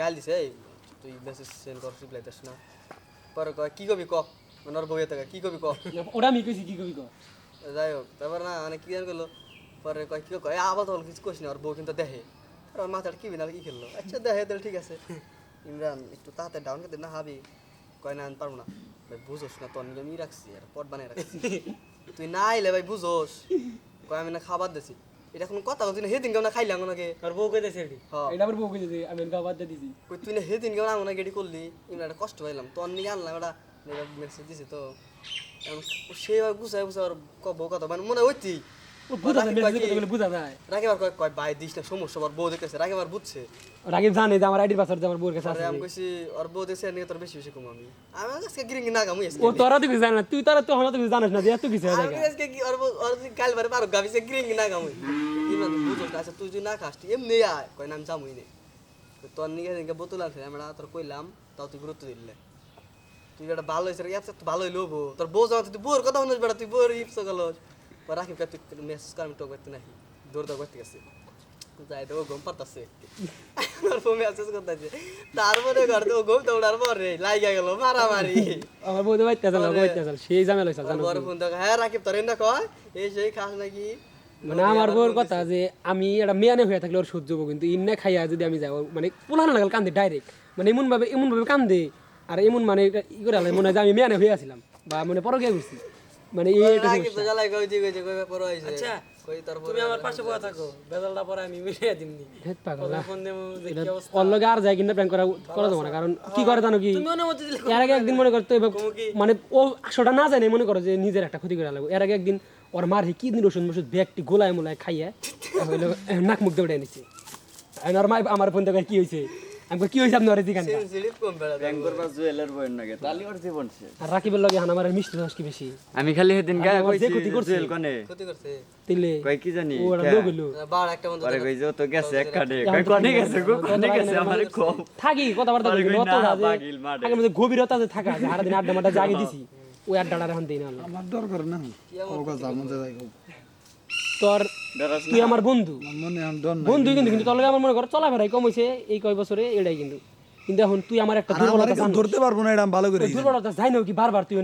গাল দিছে এই তুই মেসেজ সেন্ড কর রিপ্লাই দিস না পরে কয় কি কবি ক মানে ওর বউয়ে থেকে কি কবি ক ওটা আমি কইছি কি কবি ক যাই হোক তারপর না মানে কি জান করল পরে কয় কি কয় আবার তখন কিছু কইস না ওর বউ কিন্তু দেখে আর ওর মাথাটা কি বিনা কি খেললো আচ্ছা দেখে তাহলে ঠিক আছে ইমরান একটু তাড়াতাড়ি ডাউন করে না হাবি কয় না আমি পারব না ভাই বুঝোস না তোর নিয়ে আমি রাখছি আর পট বানিয়ে রাখছি তুই না আইলে ভাই বুঝোস কয় আমি না খাবার দিছি এটা কোনো কথা তুই না হেদিন কেমন খাইলাম নাকি? আর বউ কইতেছে এটি হ্যাঁ এটা আবার বউ কইছে যে আমি গা বাদ দিয়ে দিছি। কই তুই না হেদিন কেমন আঙুনা গেডি করলি ইমরান একটা কষ্ট পাইলাম তোর নিয়ে আনলাম এটা মেসেজ দিছে তো। সেইভাবে সেভাবে গুছাই গুছাই আর ক- বউ কথা মানে মনে হইতি বুঝা যায় কয় কয় ভাই দিস না সমস্যা ওর বউ দেখতেছে রাকিবার বুঝছে। রাকিব জানে যে আমার আইডির পাসওয়ার্ড আমার বউর কাছে আছে। আমি কইছি ওর বউ দেখছে নিয়ে তোর বেশি বেশি কম আমি আমি আজকে গিরিং না গামু ও তোরা তো কিছু জানে না তুই তোরা তো আমরা তো কিছু জানিস না যে এত কিছু আমি আজকে কি ওর ওর কাল বারে পারো গাবি গিরিং না গামু ইমান বুঝো আচ্ছা তুই যদি না খাস এমনি আয়। কয় নাম জামুই নে। তো তোর নিয়ে সেদিনকে বোতল আনছে আমরা তোর কইলাম তাও তুই গুরুত্ব দিলে তুই এটা ভালো হয়েছে রে তো ভালো হইল বউ তোর বউ যাওয়া তুই বউর কথা শুনিস তুই বউর ইপস গেল তুই মেসেজ কর আমি টোক করতে নাকি দৌড় দৌড় করতে গেছে যাই ও ঘুম ফোন মেসেজ করতেছে তারপরে ঘর তো ঘুম পরে লাইগা গেল মারামারি আমার বাইতে বাইতে সেই ঝামেলা জানো বড় ফোন দেখো হ্যাঁ রাকিব তোর না কয় এই সেই খাস নাকি মানে আমার বউর কথা যে আমি একটা মেয়ানে হয়ে থাকলে ওর সহ্য হব কিন্তু ইন্না খাইয়া যদি আমি যাই মানে পুলানো লাগাল কান্দে ডাইরেক্ট মানে এমন ভাবে এমন ভাবে কান্দে আর এমন মানে এটা ই করে মনে হয় যে আমি মেয়ানে হয়ে আসছিলাম বা মানে পরকে ঘুরছি মানে এই এটা রাকিব তো জ্বালাই কই দিই কইছে কই পর হইছে আচ্ছা কই তোর তুমি আমার পাশে বসে থাকো বেজালটা পরে আমি মিলিয়ে দিমনি। পাগল না। ফোন এটা কি অবস্থা। ওর লগে আর যায় কিনা প্র্যাঙ্ক করা করা যাব না কারণ কি করে জানো কি? তুমি অনুমতি দিলে এর আগে একদিন মনে করতো মানে ও আসোটা না জানে মনে করো যে নিজের একটা ক্ষতি করে লাগবে। এর আগে একদিন ওর মার হে কি দিন ওষুধ মষুধ ব্যাগটি গোলায় মোলায় খাইয়া নাক মুখ দিয়ে উঠে আর মাই আমার ফোন থেকে কি হয়েছে? আমি কি জুয়েলের তালি ওর জীবন শেষ আর রাকিবের লগে মিষ্টি রস কি বেশি? আমি খালি সেদিন গায়ে কইছি ক্ষতি করছে। জুয়েল ক্ষতি করছে। তিলে। কই কি জানি ও লোক হইল বার একটা বন্ধু পরে কই যে তো গেছে এক কানে কই তো গেছে গো? তখন গেছে আমারে কম থাকি কথাবার্তা বলি। আগে মধ্যে গভীরতা থাকা আড্ডা মাড্ডা জাগে দিছি। ওই আড্ডাটা এখন দিই না আমার দরকার না। ওগা যা মধ্যে যাই তোর তুই আমার বন্ধু। মনে বন্ধু কিন্তু কিন্তু তোর লগে আমার মনে কর চলাফেরাই কম হয়েছে এই কয় বছরে এটাই কিন্তু। কিন্তু এখন তুই আমার একটা দুর্বলতা ধরতে পারব না এটা ভালো করে দুর্বলতা যাই না কি বারবার তুই